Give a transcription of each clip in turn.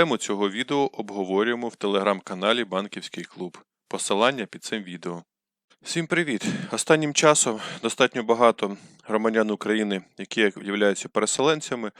Тему цього відео обговорюємо в телеграм-каналі Банківський клуб. Посилання під цим відео. Всім привіт! Останнім часом достатньо багато громадян України, які являються переселенцями,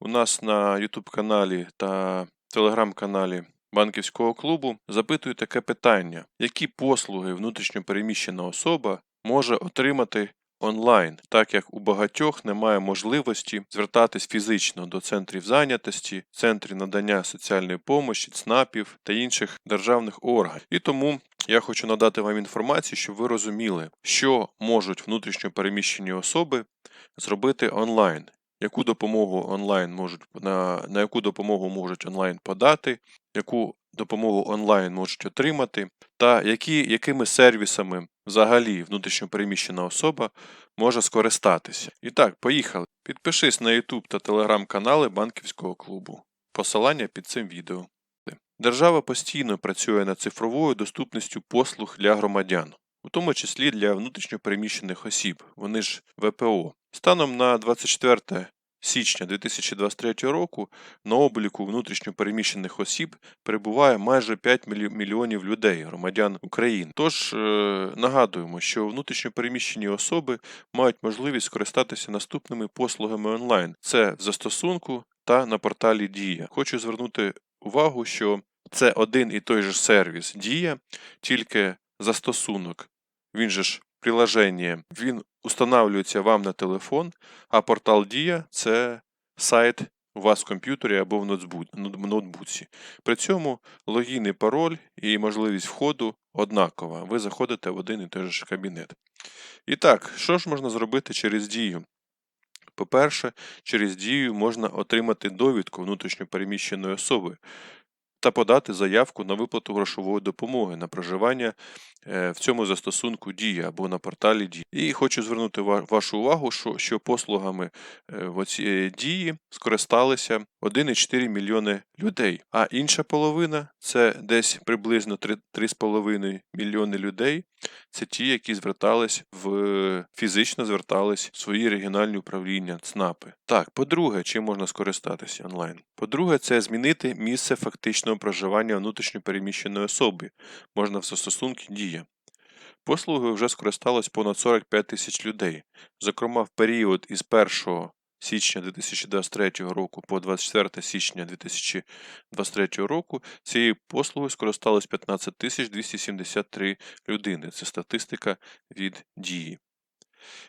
у нас на YouTube каналі та телеграм-каналі банківського клубу запитують таке питання: які послуги внутрішньопереміщена особа може отримати онлайн, так як у багатьох немає можливості звертатись фізично до центрів зайнятості, центрів надання соціальної помощі, ЦНАПів та інших державних органів. І тому я хочу надати вам інформацію, щоб ви розуміли, що можуть внутрішньо переміщені особи зробити онлайн. Яку допомогу онлайн можуть на, на яку допомогу можуть онлайн подати, яку допомогу онлайн можуть отримати, та які, якими сервісами взагалі внутрішньопереміщена особа може скористатися. І так, поїхали. Підпишись на YouTube та Telegram канали банківського клубу. Посилання під цим відео. Держава постійно працює над цифровою доступністю послуг для громадян, у тому числі для внутрішньопереміщених осіб, вони ж ВПО. Станом на 24 січня 2023 року на обліку внутрішньопереміщених осіб перебуває майже 5 мільйонів людей, громадян України. Тож е, нагадуємо, що внутрішньопереміщені особи мають можливість скористатися наступними послугами онлайн: це в застосунку та на порталі Дія. Хочу звернути увагу, що це один і той же сервіс Дія, тільки застосунок. Він же ж приложення, він устанавлюється вам на телефон, а портал Дія це сайт у вас в комп'ютері або в ноутбуці. При цьому логін і пароль і можливість входу однакова. Ви заходите в один і той же кабінет. І так, що ж можна зробити через Дію? По-перше, через Дію можна отримати довідку внутрішньопереміщеної особи та подати заявку на виплату грошової допомоги на проживання е, в цьому застосунку Дія або на порталі Дія. І хочу звернути вашу увагу, що послугами е, оці дії скористалися 1,4 мільйони людей, а інша половина це десь приблизно 3,5 мільйони людей. Це ті, які звертались в фізично звертались в свої регіональні управління ЦНАПи. Так, по-друге, чим можна скористатися онлайн? По-друге, це змінити місце фактичного проживання внутрішньопереміщеної особи. Можна в застосунку Дія. Послугою вже скористалось понад 45 тисяч людей. Зокрема, в період із 1 січня 2023 року по 24 січня 2023 року цією послугою скористалось 15 273 людини. Це статистика від дії.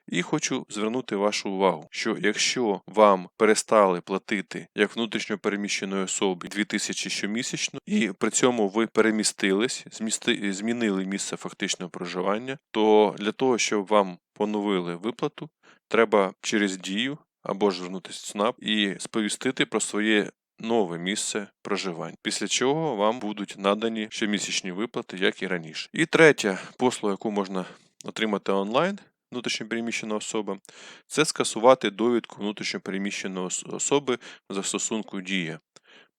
І хочу звернути вашу увагу, що якщо вам перестали платити як внутрішньо переміщеної особи 2000 щомісячно, і при цьому ви перемістились, змісти, змінили місце фактичного проживання, то для того, щоб вам поновили виплату, треба через дію або ж звернутися в ЦНАП і сповістити про своє нове місце проживання, після чого вам будуть надані щомісячні виплати, як і раніше. І третя послуга, яку можна отримати онлайн. Внутрішньопереміщена особа це скасувати довідку внутрішньопереміщеної особи за застосунку Дія.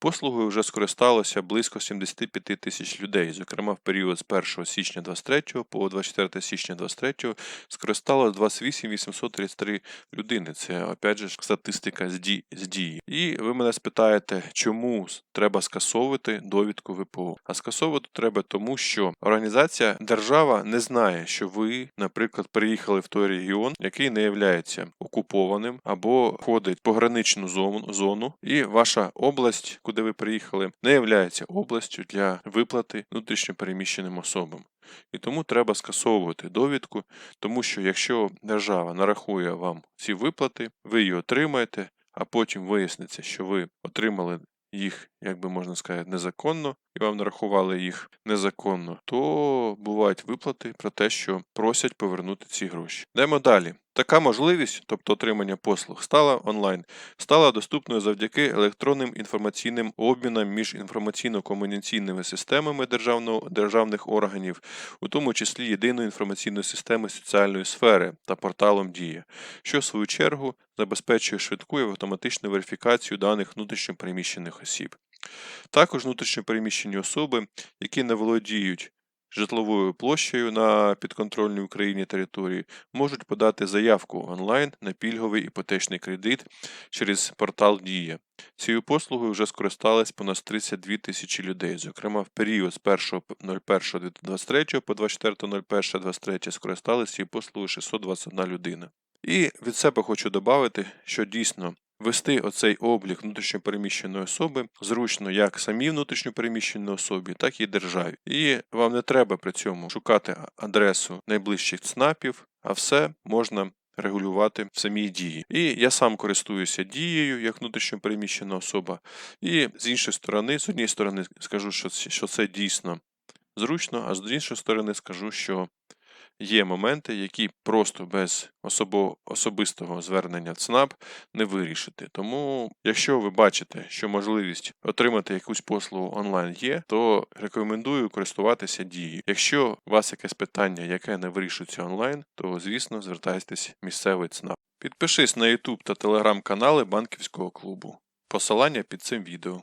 Послугою вже скористалося близько 75 тисяч людей. Зокрема, в період з 1 січня 23 по 24 січня 23 скористалося 28 833 людини. Це опять же статистика з дії. І ви мене спитаєте, чому треба скасовувати довідку ВПО? А скасовувати треба тому, що організація держава не знає, що ви, наприклад, приїхали в той регіон, який не є окупованим або входить в пограничну зону, і ваша область куди ви приїхали, не є областю для виплати внутрішньопереміщеним особам. І тому треба скасовувати довідку, тому що якщо держава нарахує вам ці виплати, ви її отримаєте, а потім виясниться, що ви отримали їх, як би можна сказати, незаконно, і вам нарахували їх незаконно, то бувають виплати про те, що просять повернути ці гроші. Йдемо далі. Така можливість, тобто отримання послуг, стала онлайн, стала доступною завдяки електронним інформаційним обмінам між інформаційно-комунікаційними системами державних органів, у тому числі єдиної інформаційної системи соціальної сфери та порталом Дія, що в свою чергу забезпечує швидку і автоматичну верифікацію даних внутрішньопереміщених осіб. Також внутрішньопереміщені особи, які не володіють житловою площею на підконтрольній Україні території можуть подати заявку онлайн на пільговий іпотечний кредит через портал Дія. Цією послугою вже скористались понад 32 тисячі людей. Зокрема, в період з 1.01.2023 по 24.01.2023 скористалися цією послугою 621 людина. І від себе хочу додати, що дійсно вести оцей облік внутрішньопереміщеної особи зручно як самій внутрішньопереміщеній особі, так і державі. І вам не треба при цьому шукати адресу найближчих ЦНАПів, а все можна регулювати в самій дії. І я сам користуюся дією як внутрішньопереміщена особа. І з іншої сторони, з однієї сторони, скажу, що що це дійсно зручно, а з іншої сторони скажу, що є моменти, які просто без особо, особистого звернення ЦНАП не вирішити. Тому, якщо ви бачите, що можливість отримати якусь послугу онлайн є, то рекомендую користуватися дією. Якщо у вас якесь питання, яке не вирішується онлайн, то звісно звертайтесь в місцевий ЦНАП. Підпишись на YouTube та телеграм канали банківського клубу. Посилання під цим відео.